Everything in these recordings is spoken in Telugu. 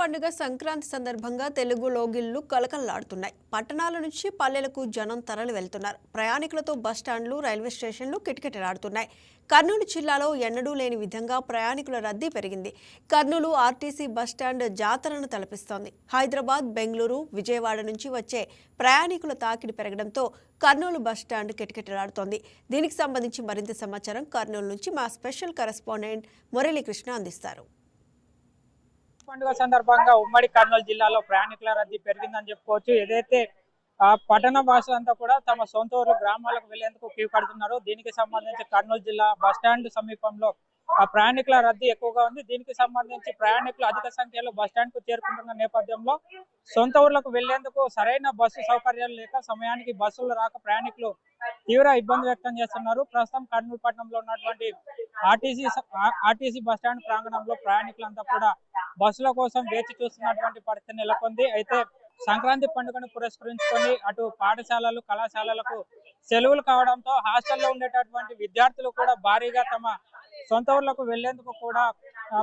పండుగ సంక్రాంతి సందర్భంగా తెలుగు లోగిళ్ళు కలకలలాడుతున్నాయి పట్టణాల నుంచి పల్లెలకు జనం తరలి వెళ్తున్నారు. ప్రయాణికులతో బస్టాండ్లు రైల్వే స్టేషన్లు కిటకిటలాడుతున్నాయి. కర్నూలు జిల్లాలో ఎన్నడూ లేని విధంగా ప్రయాణికుల రద్దీ పెరిగింది. కర్నూలు ఆర్టీసీ బస్టాండ్ జాతరను తలపిస్తోంది. హైదరాబాద్ బెంగళూరు విజయవాడ నుంచి వచ్చే ప్రయాణికుల తాకిడి పెరగడంతో కర్నూలు బస్టాండ్ కిటకిటలాడుతోంది. దీనికి సంబంధించి మరింత సమాచారం కర్నూలు నుంచి మా స్పెషల్ కరెస్పాండెంట్ మురళీకృష్ణ అందిస్తారు. పండుగ సందర్భంగా ఉమ్మడి కర్నూలు జిల్లాలో ప్రయాణికుల రద్దీ పెరిగిందని చెప్పుకోవచ్చు. ఏదైతే ఆ పట్టణ భాషలంతా కూడా తమ సొంత ఊరు గ్రామాలకు వెళ్ళేందుకు క్యూ కడుతున్నారు. దీనికి సంబంధించి కర్నూలు జిల్లా బస్ స్టాండ్ సమీపంలో ఆ ప్రయాణికుల రద్దీ ఎక్కువగా ఉంది. దీనికి సంబంధించి ప్రయాణికులు అధిక సంఖ్యలో బస్టాండ్ స్టాండ్కు చేరుకుంటున్న నేపథ్యంలో సొంత ఊర్లకు వెళ్ళేందుకు సరైన బస్సు సౌకర్యాలు లేక సమయానికి బస్సులు రాక ప్రయాణికులు తీవ్ర ఇబ్బంది వ్యక్తం చేస్తున్నారు. ప్రస్తుతం కర్నూలు పట్టణంలో ఉన్నటువంటి ఆర్టీసీ ఆర్టీసీ బస్ స్టాండ్ ప్రాంగణంలో ప్రయాణికులంతా కూడా బస్సుల కోసం వేచి చూస్తున్నటువంటి పరిస్థితి నెలకొంది. అయితే సంక్రాంతి పండుగను పురస్కరించుకొని అటు పాఠశాలలు కళాశాలలకు సెలవులు కావడంతో హాస్టల్లో ఉండేటటువంటి విద్యార్థులు కూడా భారీగా తమ సొంత ఊర్లకు వెళ్ళేందుకు కూడా ఆ,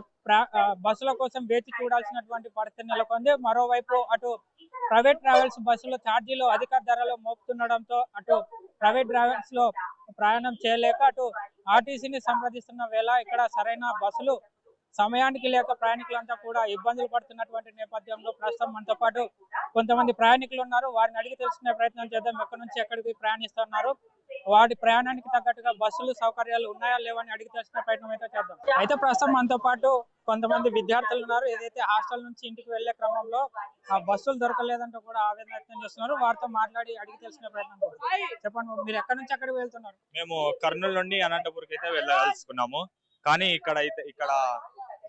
బస్సుల కోసం వేచి చూడాల్సినటువంటి పరిస్థితి నెలకొంది. మరోవైపు అటు ప్రైవేట్ ట్రావెల్స్ బస్సులు ఛార్జీలు అధిక ధరలు మోపుతుండడంతో అటు ప్రైవేట్ ట్రావెల్స్లో ప్రయాణం చేయలేక అటు ఆర్టీసీని సంప్రదిస్తున్న వేళ ఇక్కడ సరైన బస్సులు సమయానికి లేక ప్రయాణికులంతా కూడా ఇబ్బందులు పడుతున్నటువంటి నేపథ్యంలో ప్రస్తుతం మనతో పాటు కొంతమంది ప్రయాణికులు ఉన్నారు. వారిని అడిగి తెలుసుకునే ప్రయత్నం చేద్దాం. ఎక్కడి నుంచి ఎక్కడికి ప్రయాణిస్తున్నారు? వాటి ప్రయాణానికి తగ్గట్టుగా బస్సులు సౌకర్యాలు ఉన్నాయా లేవని అడిగి తెలుసుకునే ప్రయత్నం అయితే చేద్దాం. అయితే ప్రస్తుతం మనతో పాటు కొంతమంది విద్యార్థులు ఉన్నారు. ఏదైతే హాస్టల్ నుంచి ఇంటికి వెళ్ళే క్రమంలో ఆ బస్సులు దొరకలేదంటూ కూడా ఆవేదన వ్యక్తం చేస్తున్నారు. వారితో మాట్లాడి అడిగి తెలుసుకునే ప్రయత్నం చెప్పండి మీరు ఎక్కడి నుంచి ఎక్కడికి వెళ్తున్నారు? మేము కర్నూలు నుండి అనంతపూర్కి అయితే వెళ్ళదలుచుకున్నాము. కానీ ఇక్కడ అయితే ఇక్కడ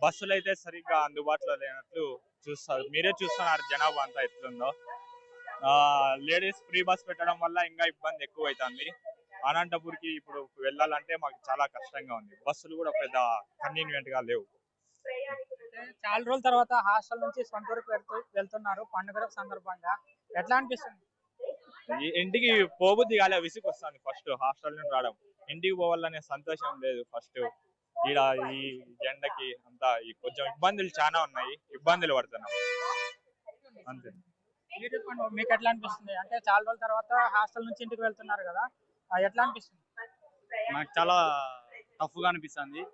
బస్సులు అయితే సరిగ్గా అందుబాటులో లేనట్లు చూస్తారు. మీరే చూస్తున్నారు జనాభా అంతా ఎట్లుందో. లేడీస్ ఫ్రీ బస్ పెట్టడం వల్ల ఇంకా ఇబ్బంది ఎక్కువ అవుతుంది అనంతపూర్కి ఇప్పుడు వెళ్ళాలంటే మాకు చాలా కష్టంగా ఉంది. బస్సులు కూడా పెద్ద కన్వీనియంట్గా లేవు. చాలా రోజుల తర్వాత హాస్టల్ నుంచి సొంత వెళ్తూ వెళ్తున్నారు పండుగ సందర్భంగా. ఎట్లా అనిపిస్తుంది? ఇంటికి పోబుద్ది కాలే విసుగు వస్తుంది ఫస్ట్ హాస్టల్ నుండి రావడం. ఇంటికి పోవాలనే సంతోషం లేదు ఫస్ట్. ఈడ ఈ జెండకి అంతా ఈ కొంచెం ఇబ్బందులు చాలా ఉన్నాయి. ఇబ్బందులు పడుతున్నాం. అంతే. మీకు ఎట్లా అనిపిస్తుంది? అంటే చాలా రోజుల తర్వాత హాస్టల్ నుంచి ఇంటికి వెళ్తున్నారు కదా ఎట్లా అనిపిస్తుంది? నాకు చాలా టఫ్గా అనిపిస్తుంది.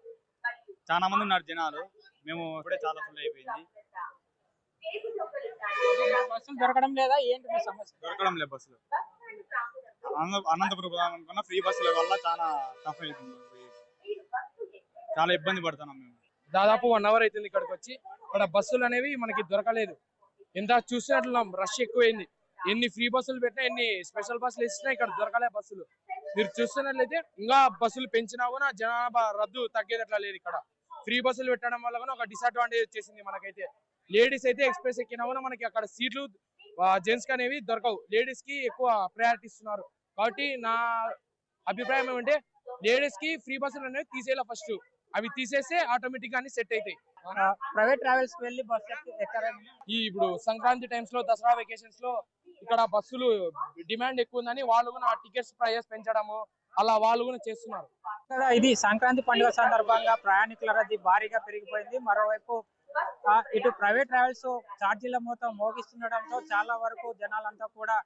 చాలా మంది ఉన్నారు జనాలు. మేము ఇప్పుడే చాలా ఫుల్ అయిపోయింది. బస్సులు దొరకడం లేదా? ఏంటి మీ సమస్య? దొరకడం లేదు బస్సులు. అనంత- అనంతపురం అనుకున్న ఫ్రీ బస్సుల వల్ల చాలా టఫ్ అవుతుంది చాలా ఇబ్బంది పడుతున్నాం మేము. దాదాపు వన్ అవర్ అవుతుంది ఇక్కడికి వచ్చి. ఇక్కడ బస్సులు అనేవి మనకి దొరకలేదు. ఎంత చూసినట్లున్నాం రష్ ఎక్కువైంది. ఎన్ని ఫ్రీ బస్సులు పెట్టినా ఎన్ని స్పెషల్ బస్సులు ఇచ్చినా ఇక్కడ దొరకలే బస్సులు. మీరు చూస్తున్నట్లయితే ఇంకా బస్సులు పెంచినా కూడా జనాభా రద్దు తగ్గేదట్లా లేదు ఇక్కడ. ఫ్రీ బస్సులు పెట్టడం వల్ల కూడా ఒక డిసడ్వాంటేజ్ వచ్చేసింది మనకైతే. లేడీస్ అయితే ఎక్స్ప్రెస్ ఎక్కినా కూడా మనకి అక్కడ సీట్లు జెంట్స్కి అనేవి దొరకవు. లేడీస్కి ఎక్కువ ప్రయారిటీ ఇస్తున్నారు. కాబట్టి నా అభిప్రాయం ఏమంటే లేడీస్కి ఫ్రీ బస్సులు అనేవి తీసేయాలి ఫస్ట్ అవి తీసేస్తే ఆటోమేటిక్గా సెట్ అవుతాయి ప్రైవేట్ ట్రావెల్స్ వెళ్ళి బస్ ఈ ఇప్పుడు సంక్రాంతి టైమ్స్లో దసరా వెకేషన్స్లో ఇక్కడ బస్సులు డిమాండ్ ఎక్కువ ఉందని వాళ్ళు కూడా టికెట్స్ ప్రైజెస్ పెంచడము అలా వాళ్ళు కూడా చేస్తున్నారు. ఇక్కడ ఇది సంక్రాంతి పండుగ సందర్భంగా ప్రయాణికుల రద్దీ భారీగా పెరిగిపోయింది. మరోవైపు ఆ, ఇటు ప్రైవేట్ ట్రావెల్స్ ఛార్జీల మొత్తం మోగిస్తుండడంతో చాలా వరకు జనాలంతా కూడా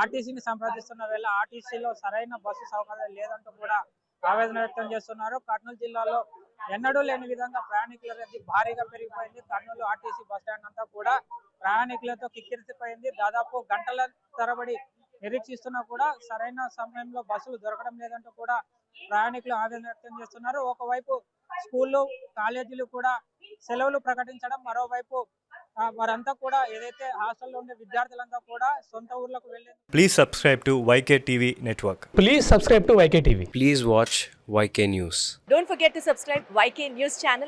ఆర్టీసీని సంప్రదిస్తున్న వేళ ఆర్టీసీలో సరైన బస్సు సౌకర్యం లేదంటూ కూడా ఆవేదన వ్యక్తం చేస్తున్నారు. కర్నూలు జిల్లాలో ఎన్నడూ లేని విధంగా ప్రయాణికుల రద్దీ భారీగా పెరిగిపోయింది. కర్నూలు ఆర్టీసీ బస్ స్టాండ్ అంతా కూడా ప్రయాణికులతో కిక్కిరిసిపోయింది. దాదాపు గంటల తరబడి నిరీక్షిస్తున్నా కూడా సరైన సమయంలో బస్సులు దొరకడం లేదంటూ కూడా ప్రయాణికులు ఆవేదన వ్యక్తం చేస్తున్నారు. ఒకవైపు స్కూళ్ళు కాలేజీలు కూడా సెలవులు ప్రకటించడం మరోవైపు వారంతా కూడా ఏదైతే హాస్టల్లో ఉండే విద్యార్థులంతా కూడా సొంత ఊర్లకు వెళ్ళి please subscribe to YK TV network please subscribe to YK TV please watch YK news don't forget to subscribe YK news channel